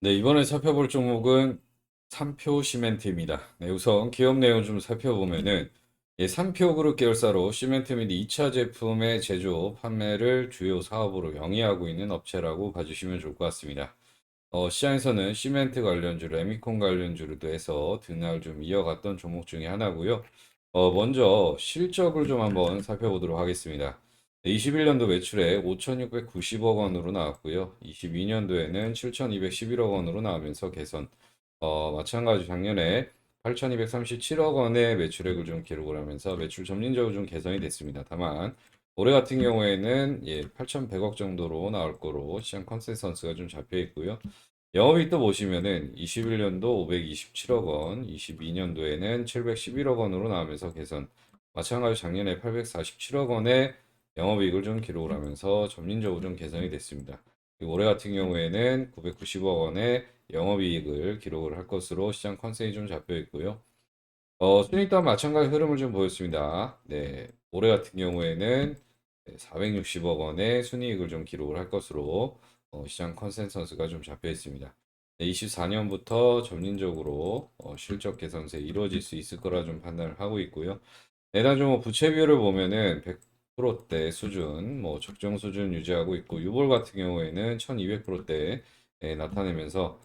네, 이번에 살펴볼 종목은 삼표 시멘트입니다. 네, 우선 기업 내용 좀 살펴보면은 예, 삼표 그룹 계열사로 시멘트 및 2차 제품의 제조, 판매를 주요 사업으로 영위하고 있는 업체라고 봐주시면 좋을 것 같습니다. 어, 시장에서는 시멘트 관련주, 레미콘 관련주로도 해서 등락을 좀 이어갔던 종목 중에 하나고요. 어, 먼저 실적을 좀 한번 살펴보도록 하겠습니다. 21년도 매출액 5,690억 원으로 나왔고요. 22년도에는 7,211억 원으로 나오면서 개선. 어, 마찬가지 작년에 8,237억 원의 매출액을 좀 기록을 하면서 매출 점진적으로 좀 개선이 됐습니다. 다만 올해 같은 경우에는 예, 8,100억 정도로 나올 거로 시장 컨센서스가 좀 잡혀 있고요. 영업이익 또 보시면은 21년도 527억 원, 22년도에는 711억 원으로 나오면서 개선. 마찬가지로 작년에 847억 원의 영업이익을 좀 기록을 하면서 점진적으로 좀 개선이 됐습니다. 그리고 올해 같은 경우에는 990억 원의 영업이익을 기록을 할 것으로 시장 컨센이 좀 잡혀 있고요. 어, 순이익 또한 마찬가지 흐름을 좀 보였습니다. 네, 올해 같은 경우에는 460억 원의 순이익을 좀 기록을 할 것으로 어, 시장 컨센서스가 좀 잡혀 있습니다. 24년부터 점진적으로 어, 실적 개선세 이루어질 수 있을 거라 좀 판단을 하고 있고요. 내단 종목 부채 비율을 보면은 100% 대 수준, 뭐 적정 수준 유지하고 있고 유볼 같은 경우에는 1200%대 나타내면서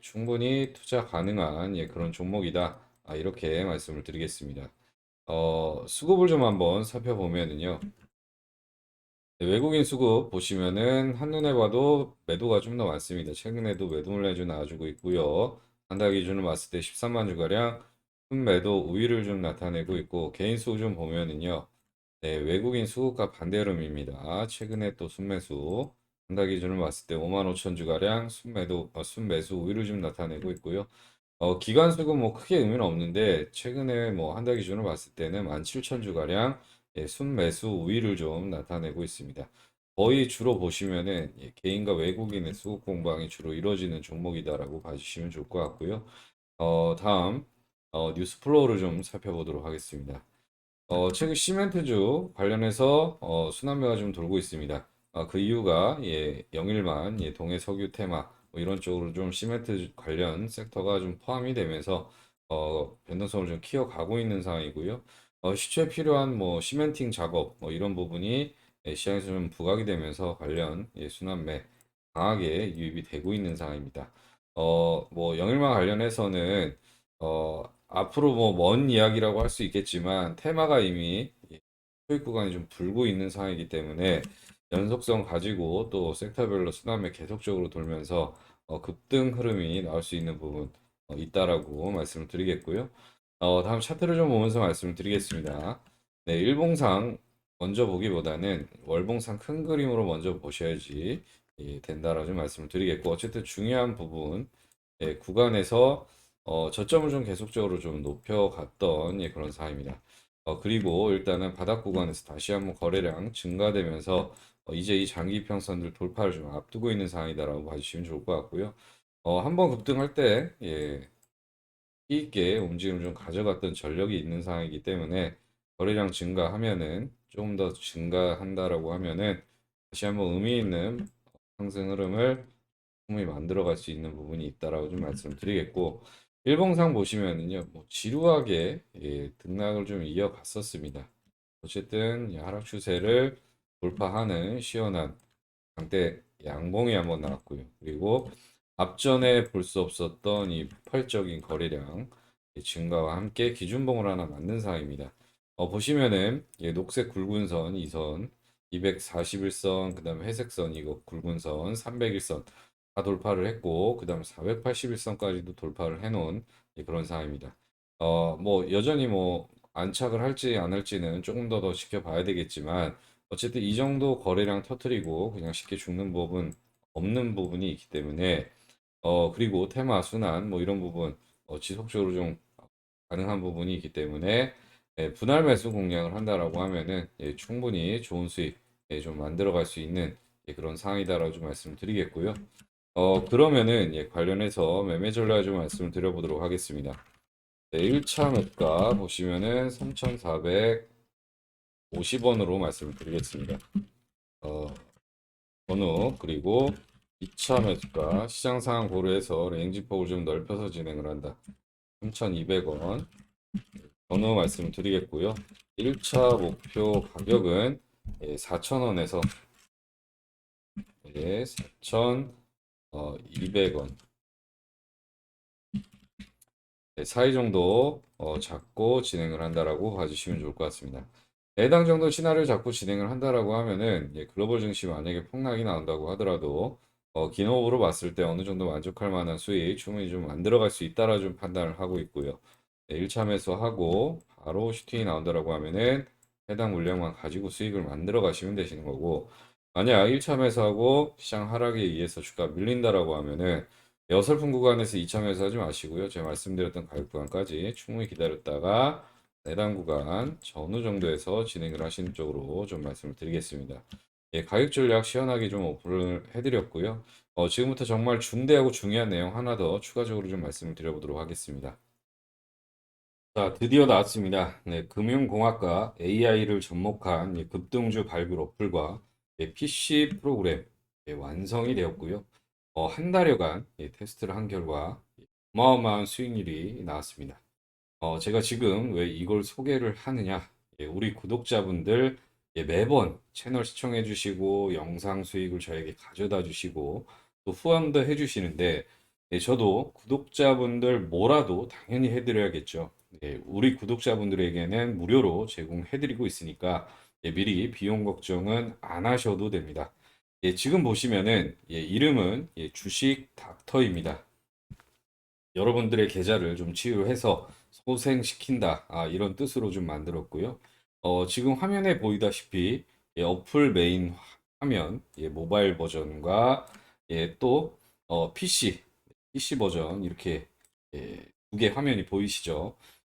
충분히 투자 가능한 예, 그런 종목이다. 아, 이렇게 말씀을 드리겠습니다. 어, 수급을 좀 한번 살펴보면은요. 네, 외국인 수급 보시면은 한눈에 봐도 매도가 좀 더 많습니다. 최근에도 매도 물량이 좀 나와주고 있고요. 한 달 기준으로 봤을 때 13만 주가량 순매도 우위를 좀 나타내고 있고 개인 수급 좀 보면은요. 네, 외국인 수급과 반대 흐름입니다. 최근에 또 순매수 한달 기준으로 봤을 때 5만 5천 주가량 순매도 어, 순매수 우위를 좀 나타내고 있고요. 어, 기관 수급 뭐 크게 의미는 없는데 최근에 뭐 한 달 기준으로 봤을 때는 17,000 주가량 예, 순매수 우위를 좀 나타내고 있습니다. 거의 주로 보시면은 예, 개인과 외국인의 수급 공방이 주로 이루어지는 종목이다라고 봐주시면 좋을 것 같고요. 어, 다음 어, 뉴스 플로우를 좀 살펴보도록 하겠습니다. 어, 최근 시멘트주 관련해서 어, 순환매가 좀 돌고 있습니다. 아, 그 이유가 예, 영일만, 예, 동해 석유 테마 뭐 이런 쪽으로 좀 시멘트 관련 섹터가 좀 포함이 되면서 어, 변동성을 좀 키워가고 있는 상황이고요. 어, 시초에 필요한 뭐 시멘팅 작업 뭐 이런 부분이 예, 시장에서 좀 부각이 되면서 관련 예, 순환매 강하게 유입이 되고 있는 상황입니다. 어, 뭐 영일만 관련해서는 어, 앞으로 뭐 먼 이야기라고 할 수 있겠지만 테마가 이미 소액 구간이 좀 불고 있는 상황이기 때문에 연속성 가지고 또 섹터별로 순환매 계속적으로 돌면서 어, 급등 흐름이 나올 수 있는 부분 어, 있다라고 말씀을 드리겠고요. 어, 다음 차트를 좀 보면서 말씀을 드리겠습니다. 네, 일봉상 먼저 보기보다는 월봉상 큰 그림으로 먼저 보셔야지 예, 된다라고 좀 말씀을 드리겠고 어쨌든 중요한 부분 예, 구간에서 어, 저점을 좀 계속적으로 좀 높여갔던 예, 그런 상황입니다. 어, 그리고 일단은 바닥 구간에서 다시 한번 거래량 증가되면서 어, 이제 이 장기 평선들 돌파를 좀 앞두고 있는 상황이다라고 봐주시면 좋을 것 같고요. 어, 한번 급등할 때 예, 있게 움직임을 좀 가져갔던 전력이 있는 상황이기 때문에 거래량 증가하면은 조금 더 증가한다라고 하면은 다시 한번 의미 있는 상승 흐름을 충분히 만들어갈 수 있는 부분이 있다라고 좀 말씀드리겠고 일봉상 보시면은요 뭐 지루하게 예, 등락을 좀 이어갔었습니다. 어쨌든 이 하락 추세를 돌파하는 시원한 강대 양봉이 한번 나왔고요. 그리고 앞전에 볼 수 없었던 이 폭발적인 거래량 증가와 함께 기준봉을 하나 만든 상황입니다. 어, 보시면은 예, 녹색 굵은 선 2선, 241선, 그 다음에 회색 선 이거 굵은 선, 301선 다 돌파를 했고, 그 다음 481선까지도 돌파를 해놓은 예, 그런 상황입니다. 어, 뭐 여전히 뭐 안착을 할지 안 할지는 조금 더 더 지켜봐야 되겠지만 어쨌든 이 정도 거래량 터트리고 그냥 쉽게 죽는 법은 없는 부분이 있기 때문에 어, 그리고 테마, 순환, 뭐 이런 부분, 어, 지속적으로 좀 가능한 부분이 있기 때문에, 예, 분할 매수 공략을 한다라고 하면은, 예, 충분히 좋은 수익, 예, 좀 만들어 갈 수 있는, 예, 그런 상황이다라고 좀 말씀드리겠고요. 어, 그러면은, 예, 관련해서 매매 전략 좀 말씀을 드려보도록 하겠습니다. 네, 1차 매가 보시면은 3,450원으로 말씀을 드리겠습니다. 어, 번호, 그리고 2차 매수가 시장 상황 고려해서 레인지 폭을 좀 넓혀서 진행을 한다. 3,200원. 전후 말씀을 드리겠고요. 1차 목표 가격은 4,000원에서 4,200원. 네, 사이 정도 어, 잡고 진행을 한다라고 봐주시면 좋을 것 같습니다. 해당 정도 시나리오 잡고 진행을 한다라고 하면은 예, 글로벌 증시 만약에 폭락이 나온다고 하더라도 어, 기노브로 봤을 때 어느 정도 만족할 만한 수익 충분히 좀 만들어갈 수 있다라 좀 판단을 하고 있고요. 네, 1차 매수하고 바로 슈팅이 나온다라고 하면은 해당 물량만 가지고 수익을 만들어 가시면 되시는 거고 만약 1차 매수하고 시장 하락에 의해서 주가 밀린다라고 하면은 어설픈 구간에서 2차 매수하지 마시고요. 제가 말씀드렸던 가격 구간까지 충분히 기다렸다가 해당 구간 전후 정도에서 진행을 하시는 쪽으로 좀 말씀을 드리겠습니다. 예, 가격 전략 시원하게 좀 오픈을 해드렸고요. 어, 지금부터 정말 중대하고 중요한 내용 하나 더 추가적으로 좀 말씀을 드려보도록 하겠습니다. 자, 드디어 나왔습니다. 네, 금융공학과 AI를 접목한 예, 급등주 발굴 어플과 예, PC 프로그램 예, 완성이 되었고요. 어, 한 달여간 예, 테스트를 한 결과 어마어마한 수익률이 나왔습니다. 어, 제가 지금 왜 이걸 소개를 하느냐? 예, 우리 구독자분들 예, 매번 채널 시청해 주시고 영상 수익을 저에게 가져다 주시고 또 후원도 해 주시는데 예, 저도 구독자분들 뭐라도 당연히 해드려야겠죠. 예, 우리 구독자분들에게는 무료로 제공해 드리고 있으니까 예, 미리 비용 걱정은 안 하셔도 됩니다. 예, 지금 보시면은 예, 이름은 예, 주식 닥터입니다. 여러분들의 계좌를 좀 치유해서 소생시킨다. 아, 이런 뜻으로 좀 만들었고요. 어, 지금 화면에 보이다시피 예, 어플 메인 화면, 예, 모바일 버전과 예, 또 어, PC, PC 버전 이렇게 예, 두 개 화면이 보이시죠?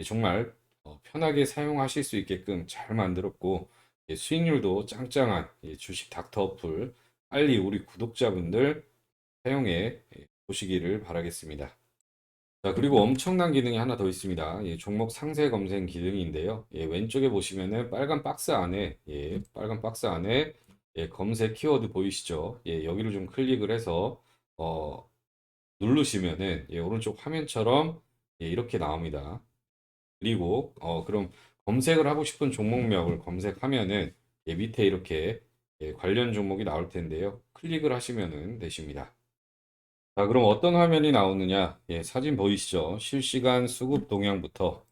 예, 정말 어, 편하게 사용하실 수 있게끔 잘 만들었고, 예, 수익률도 짱짱한 예, 주식 닥터 어플 빨리 우리 구독자분들 사용해 예, 보시기를 바라겠습니다. 자, 그리고 엄청난 기능이 하나 더 있습니다. 예, 종목 상세 검색 기능인데요. 예, 왼쪽에 보시면은 빨간 박스 안에, 예, 빨간 박스 안에 예, 검색 키워드 보이시죠? 예, 여기를 좀 클릭을 해서 어, 누르시면은 예, 오른쪽 화면처럼 예, 이렇게 나옵니다. 그리고 어, 그럼 검색을 하고 싶은 종목명을 검색하면은 예, 밑에 이렇게 예, 관련 종목이 나올 텐데요. 클릭을 하시면은 되십니다. 자, 그럼 어떤 화면이 나오느냐? 예, 사진 보이시죠? 실시간 수급 동향부터,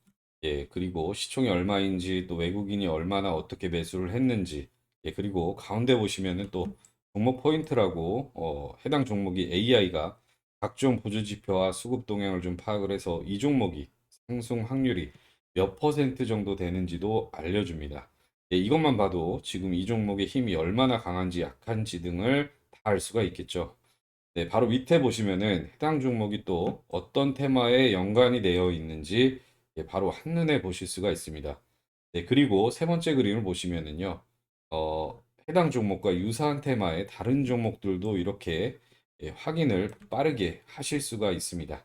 예, 그리고 시총이 얼마인지, 또 외국인이 얼마나 어떻게 매수를 했는지, 예, 그리고 가운데 보시면은 또 종목 포인트라고, 어, 해당 종목이 AI가 각종 보조 지표와 수급 동향을 좀 파악을 해서 이 종목이 상승 확률이 몇 퍼센트 정도 되는지도 알려줍니다. 예, 이것만 봐도 지금 이 종목의 힘이 얼마나 강한지 약한지 등을 다 알 수가 있겠죠. 네, 바로 밑에 보시면은 해당 종목이 또 어떤 테마에 연관이 되어 있는지 예, 바로 한눈에 보실 수가 있습니다. 네, 그리고 세 번째 그림을 보시면은요, 어, 해당 종목과 유사한 테마의 다른 종목들도 이렇게 예, 확인을 빠르게 하실 수가 있습니다.